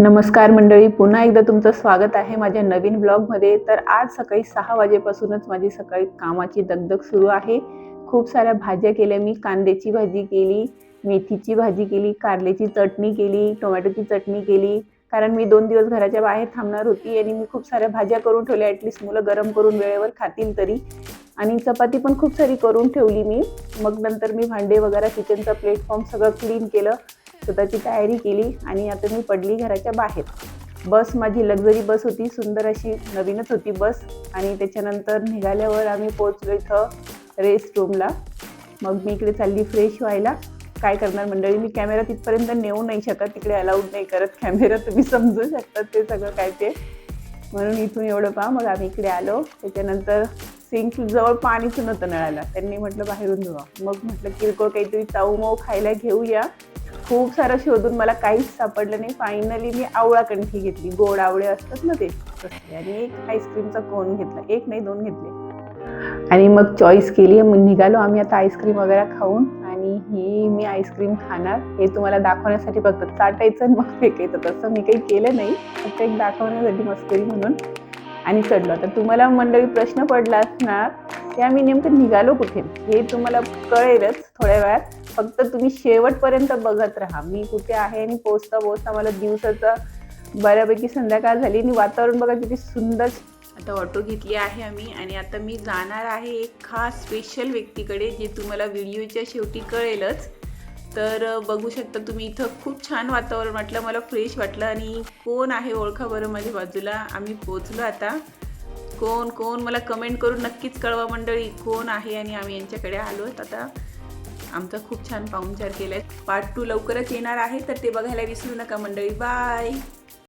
नमस्कार मंडळी पुन्हा एकदा तुमचं स्वागत आहे माझ्या नवीन ब्लॉगमध्ये. तर आज सकाळी सहा वाजेपासूनच माझी सकाळी कामाची दगदग सुरू आहे. खूप साऱ्या भाज्या केल्या मी कांद्याची भाजी केली मेथीची भाजी केली कारल्याची चटणी केली टोमॅटोची चटणी केली. कारण मी दोन दिवस घराच्या बाहेर थांबणार होती आणि मी खूप साऱ्या भाज्या करून ठेवल्या ॲटलिस्ट मुलं गरम करून वेळेवर खातील तरी. आणि चपाती पण खूप सारी करून ठेवली मी. मग नंतर मी भांडे वगैरे किचनचा प्लेटफॉर्म सगळं क्लीन केलं. स्वतःची तयारी केली आणि आता मी पडली घराच्या बाहेर. बस माझी लक्झरी बस होती सुंदर अशी नवीनच होती बस आणि त्याच्यानंतर निघाल्यावर आम्ही पोचलो इथं रेस्ट रूमला मग मी इकडे चालली फ्रेश व्हायला. काय करणार मंडळी? मी कॅमेरा तिथपर्यंत नेऊ नाही शकत. तिकडे अलाउड नाही करत कॅमेरा तुम्ही समजू शकतात ते सगळं काय ते. म्हणून इथून एवढं पहा. मग आम्ही इकडे आलो. त्याच्यानंतर सिंक जवळ पाणीच नव्हतं नळाला. त्यांनी म्हटलं बाहेरून धुवा. मग म्हटलं किरकोळ काहीतरी चाऊ माऊ खायला घेऊया. खूप सारं शोधून मला काहीच सापडलं नाही. फायनली मी आवळा कंठी घेतली. गोड आवळे असतात ना ते. आणि एक आईस्क्रीमचा कोन घेतला. एक नाही दोन घेतले. आणि मग चॉईस केली. मग निघालो आम्ही आता आईस्क्रीम वगैरे खाऊन. आणि ही मी आईस्क्रीम खाणार. हे तुम्हाला दाखवण्यासाठी फक्त चाटायचं आणि मग फेकायचं. तसं मी काही केलं नाही. फक्त एक दाखवण्यासाठी मस्करी म्हणून. आणि चढलो. आता तुम्हाला मंडळी प्रश्न पडला असणार. की आम्ही नेमकं निघालो कुठे? हे तुम्हाला कळेलच थोड्या वेळात. फक्त तुम्ही शेवटपर्यंत बघत राहा. मी कुठे आहे आणि पोचता पोचता मला दिवसाचा बऱ्यापैकी संध्याकाळ झाली. आणि वातावरण बघा किती सुंदर. आता ऑटो घेतली आहे आम्ही आणि आता मी जाणार आहे एक खास स्पेशल व्यक्तीकडे जे तुम्हाला व्हिडिओच्या शेवटी कळेलच. तर बघू शकता तुम्ही इथं खूप छान वातावरण वाटलं मला फ्रेश वाटलं आणि कोण आहे ओळखा बरं माझ्या बाजूला? आम्ही पोचलो आता. कोण कोण? मला कमेंट करून नक्कीच कळवा मंडळी कोण आहे आणि आम्ही यांच्याकडे आलो आता. आमचा खूप छान पाहुणचार केला आहे पार्ट टू लवकरच येणार आहे तर ते बघायला विसरू नका मंडळी. बाय